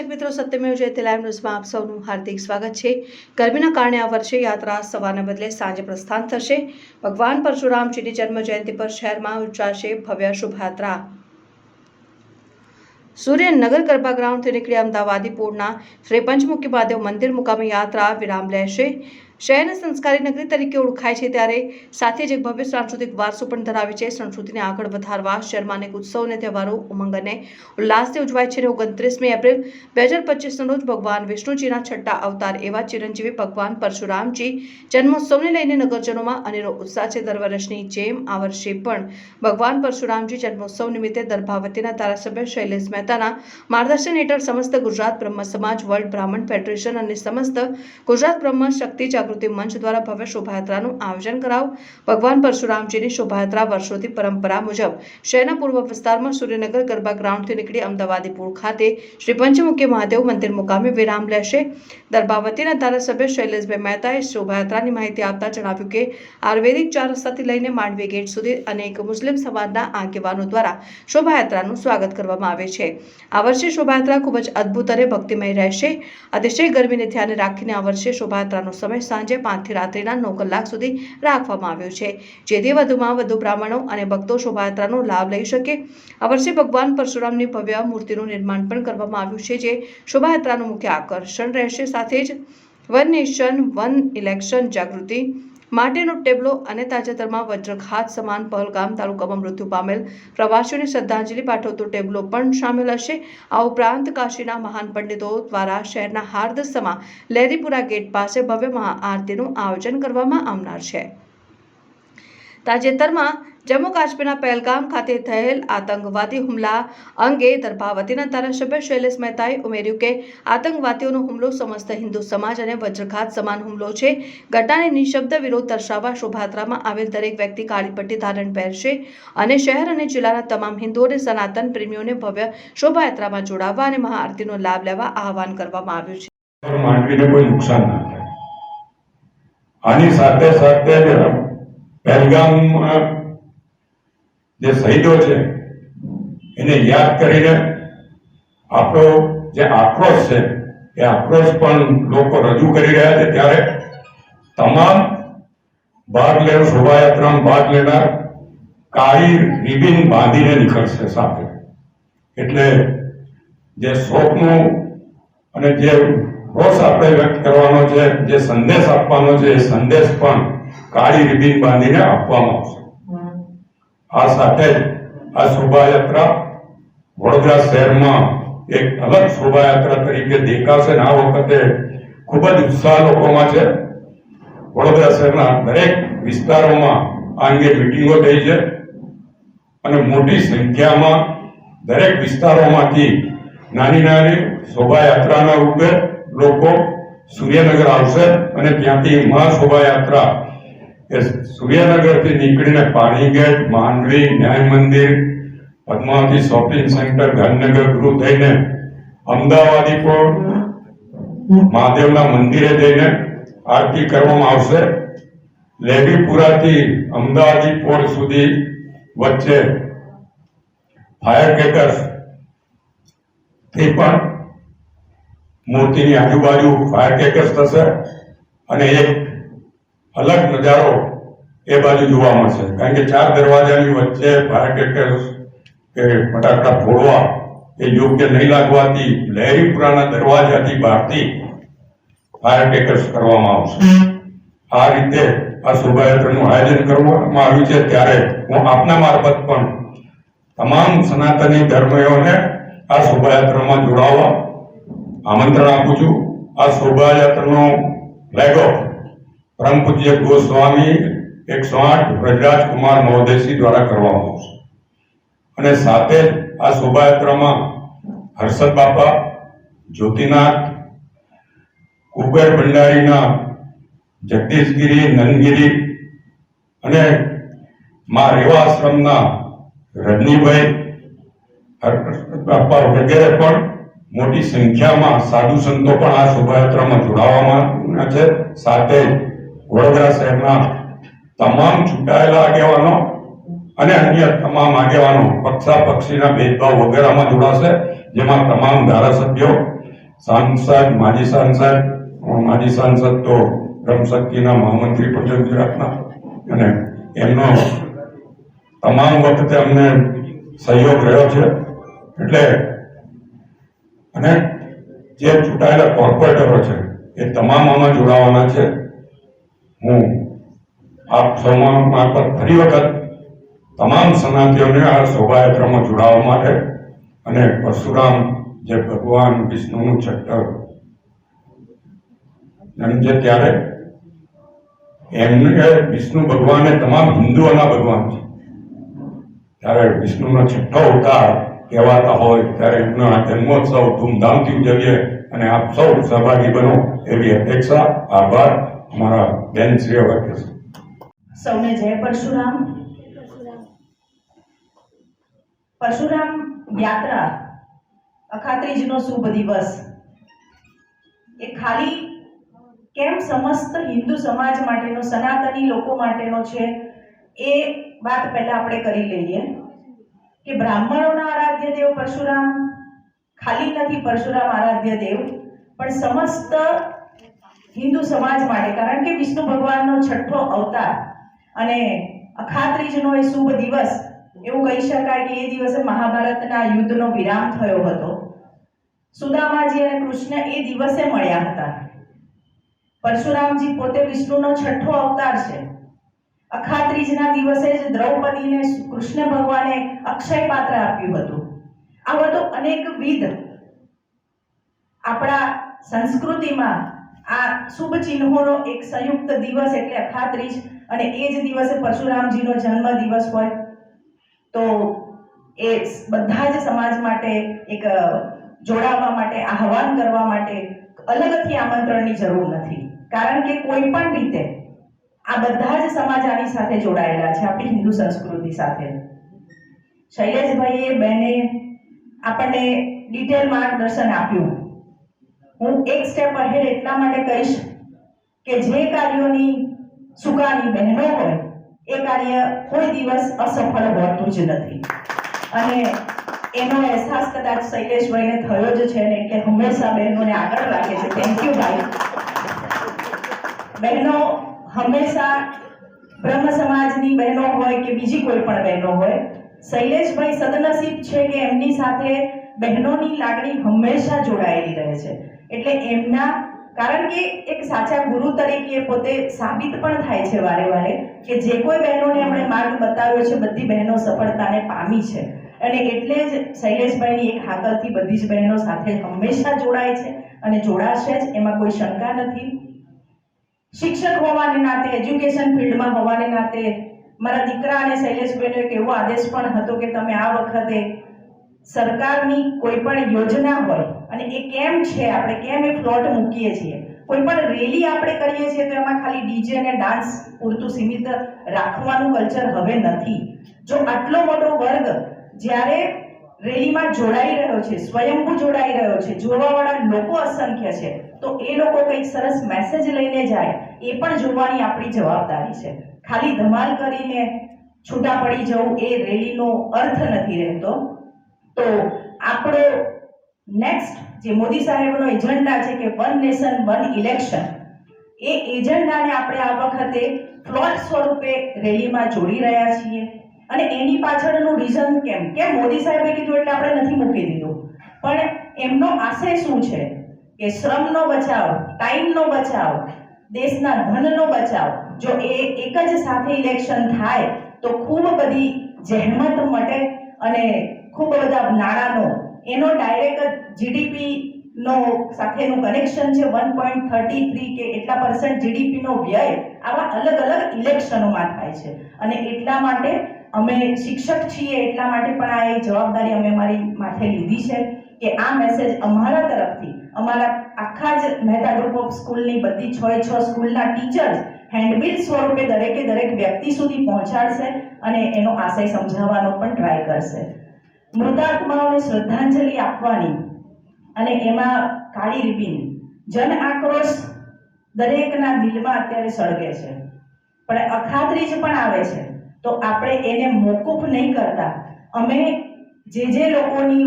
દર્શક મિત્રો, સત્યમેવ જયતે લાઈવ ન્યૂઝમાં આપ સૌનું હાર્દિક સ્વાગત છે. ગરમીના કારણે આ વર્ષે યાત્રા સવારના બદલે સાંજે પ્રસ્થાન થશે. ભગવાન પરશુરામજીની જન્મ જયંતિ પર શહેરમાં ઉચ્ચાશે ભવ્ય શોભાયાત્રા. સૂર્યનગર ગરબા ગ્રાઉન્ડથી નીકળી અમદાવાદી પૂરના શ્રી પંચમુખી મહાદેવ મંદિર મુકામે યાત્રા વિરામ લેશે. શહેરની સંસ્કારી નગરી તરીકે ઓળખાય છે ત્યારે સાથે જ એક ભવ્ય સાંસ્કૃતિક વારસો પણ ધરાવે છે. સંસ્કૃતિને આગળ વધારવા શહેરમાં અનેક ઉત્સવ અને તહેવારો ઉમંગ અને ઉલ્લાસથી ઉજવાય છે. ઓગણત્રીસમી એપ્રિલ બે હજાર પચીસના રોજ ભગવાન વિષ્ણુજીના છઠ્ઠા અવતાર એવા ચિરંજીવી ભગવાન પરશુરામજી જન્મોત્સવને લઈને નગરજનોમાં અનેરો ઉત્સાહ છે. દર વર્ષની જેમ આ વર્ષે પણ ભગવાન પરશુરામજી જન્મોત્સવ નિમિત્તે દર્ભાવતીના ધારાસભ્ય શૈલેષ મહેતાના માર્ગદર્શન હેઠળ સમસ્ત ગુજરાત બ્રહ્મ સમાજ વર્લ્ડ બ્રાહ્મણ ફેડરેશન અને સમસ્ત ગુજરાત બ્રહ્મ શક્તિ જાગૃતિ મંચ દ્વારા ભવ્ય શોભાયાત્રાનું આયોજન કરાવ. ભગવાન પરશુરામજીની શોભાયાત્રા વર્ષોથી પરંપરા મુજબ શહેરના પૂર્વ વિસ્તારમાં સૂર્યનગર ગરબા ગ્રાઉન્ડથી નીકળી અમદાવાદીપુર ખાતે શ્રી પંચમુખી મહાદેવ મંદિર મુકામે વિરામ લેશે. દરબાવતીના ધારાસભ્ય શૈલેષભાઈ મહેતાએ શોભાયાત્રાની માહિતી આપતા જણાવ્યું કે, આયુર્વેદિક ચાર રસ્તાથી લઈને માંડવી ગેટ સુધી અનેક મુસ્લિમ સમાજના આગેવાનો દ્વારા શોભાયાત્રાનું સ્વાગત કરવામાં આવે છે. આ વર્ષે શોભાયાત્રા ખૂબ જ અદ્ભુત અને ભક્તિમય રહેશે. અતિશય ગરમીને ધ્યાને રાખીને આ વર્ષે શોભાયાત્રાનો સમય સાંજે પાંચથી રાત્રિના નવ કલાક સુધી રાખવામાં આવ્યો છે. જેથી વધુમાં વધુ બ્રાહ્મણો અને ભક્તો શોભાયાત્રાનો લાભ લઈ શકે. આ વર્ષે ભગવાન પરશુરામની ભવ્ય મૂર્તિનું નિર્માણ પણ કરવામાં આવ્યું છે, જે શોભાયાત્રાનું મુખ્ય આકર્ષણ રહેશે. સાથે જ વન નેશન, વન ઇલેક્શન જાગૃતિ માટેનો ટેબલો અને તાજેતરમાં વજ્રઘાત સમાન પહલગામ તાલુકામાં મૃત્યુ પામેલ. પ્રવાસીઓને શ્રદ્ધાંજલિ પાઠવતો ટેબલો પણ સામેલ હશે. આ ઉપરાંત કાશીના મહાન પંડિતો દ્વારા શહેરના હાર્દસમાં લહેરીપુરા ગેટ પાસે ભવ્ય મહાઆરતીનું આયોજન કરવામાં આવનાર છે. તાજેતરમાં જમ્મુ કાશ્મીરના પહેલગામ ખાતે થયેલ આતંકવાદી હુમલા અંગે દર્ભાવતીના ધારાસભ્ય શૈલેષ મહેતાએ ઉમેર્યું કે આતંકવાદીઓનો હુમલો સમસ્ત હિન્દુ સમાજ અને વજ્રઘાત સમાન હુમલો છે. ઘટનાને નિશબ્દ વિરોધ દર્શાવવા શોભાયાત્રામાં આવેલ દરેક વ્યક્તિ કાળી પટ્ટી ધારણ પહેરશે અને શહેર અને જિલ્લાના તમામ હિન્દુ અને સનાતન પ્રેમીઓને ભવ્ય શોભાયાત્રામાં જોડાવવા અને મહાઆરતીનો લાભ લેવા આહવાન કરવામાં આવ્યું છે. આની સાથે સાથે જ પહેલગામમાં જે શહીદો છે, એને યાદ કરીને આપણો જે આક્રોશ છે, એ આક્રોશ પણ લોકો રજૂ કરી રહ્યા છે. ત્યારે તમામ ભાગ લેનાર શોભાયાત્રામાં ભાગ લેનાર કાળી રિબિન બાંધીને નીકળશે સાથે. એટલે જે શોકનું અને જે રોષ આપણે વ્યક્ત કરવાનો છે, જે સંદેશ આપવાનો છે, એ સંદેશ પણ કાળી રિબિન બાંધીને આપવામાં આવશે. આ સાથે જ આ શોભાયાત્રા વડોદરા શહેરમાં એક અલગ શોભાયાત્રા તરીકે દેખાશે અને આ વખતે ખૂબ જ ઉત્સાહ લોકોમાં છે. વડોદરા શહેરના દરેક વિસ્તારોમાં આ અંગે મિટિંગો થઈ છે અને મોટી સંખ્યામાં દરેક વિસ્તારોમાંથી નાની નાની શોભાયાત્રાના રૂપે લોકો સૂર્યનગર આવશે અને ત્યાંથી મહા શોભાયાત્રા એ સૂર્યનગરથી નીકળીને પાણીગેટ માંડવી ન્યાય મંદિર પદ્માવતી શોપિંગ સેન્ટર ગાંધીનગર ગૃહ થઈને અમદાવાદી પણ મહાદેવના મંદિરે જઈને આરતી કરવામાં આવશે લેવીપુરાથી અમદાવાદી પોર્ટ સુધી વચ્ચે ફાયર ક્રેકર્સથી પણ મૂર્તિની આજુબાજુ ફાયર ક્રેકર્સ થશે અને એક અલગ નજારો એ બાજુ જોવા મળશે. કારણ કે ચાર દરવાજાની વચ્ચે ફાયર કે ફટાકડા ફોડવા એ યોગ્ય નહીં લાગવાથી લહેરીપુરાના દરવાજાથી બહારથી ફાયર ક્રેકર્સ કરવામાં આવશે. આ રીતે આ શોભાયાત્રાનું આયોજન કરવામાં આવ્યું છે. ત્યારે હું આપના મારફત પણ તમામ સનાતની ધર્મીઓને આ શોભાયાત્રામાં જોડાવા આમંત્રણ આપું છું. આ શોભાયાત્રાનો ફ્લેગ ઓફ પરમ પૂજ્ય ગોસ્વામી એકસો આઠ વ્રજરાજ કુમાર મહોદયશ્રી દ્વારા કરવામાં આવશે. અને સાથે જ આ શોભાયાત્રામાં હર્ષદ બાપા, જ્યોતિનાથ, કુબેર ભંડારીના જગદીશગીરી, નંદગીરી અને મા રેવા આશ્રમના રજનીભાઈ બાપા વગેરે પણ મોટી સંખ્યામાં સાધુ સંતો પણ આ શોભાયાત્રામાં જોડાવામાં છે. સાથે વડોદરા શહેરના તમામ ચૂંટાયેલા આગેવાનો અને અન્ય તમામ આગેવાનો પક્ષા પક્ષીના ભેદભાવ વગેરેમાં જોડાશે, જેમાં તમામ ધારાસભ્યો, સાંસદ, માજી સાંસદ માજી સાંસદ તો રમશક્તિના મહામંત્રી પણ છે ગુજરાતના, અને એમનો તમામ વખતે અમને સહયોગ રહ્યો છે. એટલે અને જે ચૂંટાયેલા કોર્પોરેટરો છે, એ તમામ આમાં જોડાવાના છે. હું આપ સૌમાં મારફત ફરી વખત તમામ સનાતીઓને આ શોભાયાત્રામાં જોડાવા માટે અને પરશુરામ જે ભગવાન વિષ્ણુનું જન્મ છે ત્યારે એમને વિષ્ણુ ભગવાન એ તમામ હિન્દુઓના ભગવાન છે. ત્યારે વિષ્ણુનો છઠ્ઠો અવતાર કહેવાતા હોય ત્યારે એમનો આ જન્મોત્સવ ધૂમધામથી ઉજવીએ અને આપ સૌ સહભાગી બનો એવી અપેક્ષા, આભાર. અમારા બેન શ્રેય વાક્ય છે. સૌને જય પરશુરામ. પરશુરામ યાત્રા અખાત્રીજનો શુભ દિવસ. એ ખાલી કેમ સમસ્ત હિન્દુ સમાજ માટેનો, સનાતની લોકો માટેનો છે, એ વાત પહેલા આપણે કરી લઈએ કે બ્રાહ્મણોના આરાધ્ય દેવ પરશુરામ, ખાલી નથી પરશુરામ આરાધ્ય દેવ, પણ સમસ્ત હિન્દુ સમાજ માટે, કારણ કે વિષ્ણુ ભગવાનનો છઠ્ઠો અવતાર અને અખાત્રીજનો એ શુભ દિવસ, એવું કહી શકાય કે એ દિવસે મહાભારતના યુદ્ધનો વિરામ થયો હતો. સુદામાજી અને કૃષ્ણ એ દિવસે મળ્યા હતા. પરશુરામજી પોતે વિષ્ણુનો છઠ્ઠો અવતાર છે. અખાત્રીજના દિવસે જ દ્રૌપદીને કૃષ્ણ ભગવાને અક્ષય પાત્ર આપ્યું હતું. આ બધું અનેકવિધ આપણા સંસ્કૃતિમાં આ શુભ ચિહ્નોનો એક સંયુક્ત દિવસ એટલે અખાત્રીજ, અને એ જ દિવસે પરશુરામજીનો જન્મ દિવસ હોય. તો એ બધા જ સમાજ માટે એક જોડાવવા જોડાવા માટે, આહવાન કરવા માટે અલગથી આમંત્રણની જરૂર નથી. કારણ કે કોઈ પણ રીતે આ બધા જ સમાજ આની સાથે જોડાયેલા છે, આપણી હિન્દુ સંસ્કૃતિ સાથે. શૈલેષભાઈએ બેને આપણને ડિટેલ માર્ગદર્શન આપ્યું. હું એક સ્ટેપ અહેડ એટલા માટે કહીશ કે જે કાર્યોની સુકાની બહેનો હોય, એ કાર્ય કોઈ દિવસ અસફળ હોતું જ નથી. અને એનો અહેસાસ કદાચ શૈલેષભાઈને થયો જ છે ને એટલે હંમેશા બહેનોને આગળ રાખે છે. થેન્ક યુ ભાઈ. બહેનો હંમેશા બ્રહ્મ સમાજની બહેનો હોય કે બીજી કોઈ પણ બહેનો હોય, શૈલેષભાઈ સદનસીબ છે કે એમની સાથે બહેનોની લાગણી હંમેશા જોડાયેલી રહે છે. એટલે એમના, કારણ કે એક સાચા ગુરુ તરીકે પોતે સાબિત પણ થાય છે વારે વારે, કે જે કોઈ બહેનોને એમણે માર્ગ બતાવ્યો છે, બધી બહેનો સફળતાને પામી છે. અને એટલે જ શૈલેષભાઈની એક હાકલથી બધી જ બહેનો સાથે હંમેશા જોડાય છે અને જોડાશે જ, એમાં કોઈ શંકા નથી. શિક્ષક હોવાને નાતે, એજ્યુકેશન ફિલ્ડમાં હોવાને નાતે, મારા દીકરા અને શૈલેષભાઈનો એક એવો આદેશ પણ હતો કે તમે આ વખતે સરકારની કોઈ પણ યોજના હોય, અને એ કેમ છે, આપણે કેમ એ પ્લોટ મૂકીએ છીએ? કોઈ પણ રેલી આપણે કરીએ છીએ, તો એમાં ખાલી ડીજે અને ડાન્સ પૂરતું સીમિત રાખવાનું કલ્ચર હવે નથી. જો આટલો મોટો વર્ગ જ્યારે રેલીમાં જોડાઈ રહ્યો છે, સ્વયંભૂ જોડાઈ રહ્યો છે, જોવાવાળા લોકો અસંખ્ય છે, તો એ લોકો કંઈક સરસ મેસેજ લઈને જાય, એ પણ જોવાની આપણી જવાબદારી છે. ખાલી ધમાલ કરીને છૂટા પડી જવું એ રેલીનો અર્થ નથી રહેતો. તો આપણો નેક્સ્ટ જે મોદી સાહેબનો એજન્ડા છે કે વન નેશન વન ઇલેક્શન એ એજન્ડાને આપણે આ વખતે ફ્લોટ સ્વરૂપે રેલીમાં જોડી રહ્યા છીએ. અને એની પાછળનું રીઝન કેમ? કેમ મોદી સાહેબે કીધું એટલે આપણે નથી મૂકી દીધું? પણ એમનો આશય શું છે? કે શ્રમનો બચાવ, ટાઈમનો બચાવ, દેશના ધનનો બચાવ, જો એ એક જ સાથે ઇલેક્શન થાય, તો ખૂબ બધી જહેમત મટે અને ખૂબ બધા નાણાંનો. એનો ડાયરેક્ટ જીડીપી નો સાથેનું કનેક્શન છે વન પોઈન્ટ થર્ટી થ્રી કે એટલા પર્સન્ટ જીડીપીનો વ્યય આવા અલગ અલગ ઇલેક્શનોમાં થાય છે. અને એટલા માટે અમે શિક્ષક છીએ, એટલા માટે પણ આ એક જવાબદારી અમે અમારી માથે લીધી છે કે આ મેસેજ અમારા તરફથી, અમારા આખા જ મહેતા ગ્રુપ ઓફ સ્કૂલની બધી છ છ સ્કૂલના ટીચર્સ હેન્ડબિલ સ્વરૂપે દરેકે દરેક વ્યક્તિ સુધી પહોંચાડશે અને એનો આશય સમજાવવાનો પણ ટ્રાય કરશે. મૃતાત્માઓને શ્રદ્ધાંજલિ આપવાની અને એમાં કાળી રિબીન. જન આક્રોશ દરેકના દિલમાં અત્યારે સળગે છે. પણ અખાત્રીજ પણ આવે છે. તો આપણે એને મોકૂફ નહીં કરતા. અમે જે જે લોકોની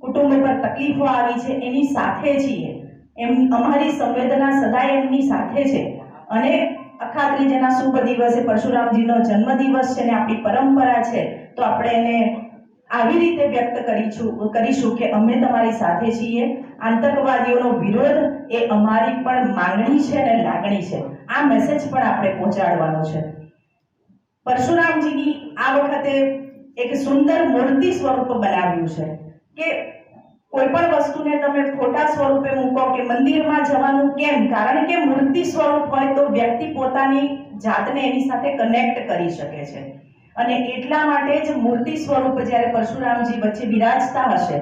કુટુંબ પર તકલીફો આવી છે, એની સાથે છીએ. એમ અમારી સંવેદના સદાય એમની સાથે છે. અને અખાત્રી જેના શુભ દિવસે પરશુરામજીનો જન્મદિવસ છે ને આપણી પરંપરા છે, તો આપણે એને આવી રીતે વ્યક્ત કરીશું કરીશું કે અમે તમારી સાથે છીએ. આતંકવાદીઓનો વિરોધ એ અમારી પણ માંગણી છે અને લાગણી છે. આ મેસેજ પણ આપણે પહોંચાડવાનો છે. પરશુરામજીની આ વખતે એક સુંદર મૂર્તિ સ્વરૂપ બનાવ્યું છે કે કોઈ પણ વસ્તુને તમે ખોટા સ્વરૂપે મૂકો કે મંદિરમાં જવાનું કેમ, કારણ કે મૂર્તિ સ્વરૂપ હોય તો વ્યક્તિ પોતાની જાતને એની સાથે કનેક્ટ કરી શકે છે. અને એટલા માટે જ મૂર્તિ સ્વરૂપ જ્યારે પરશુરામજી વચ્ચે બિરાજતા હશે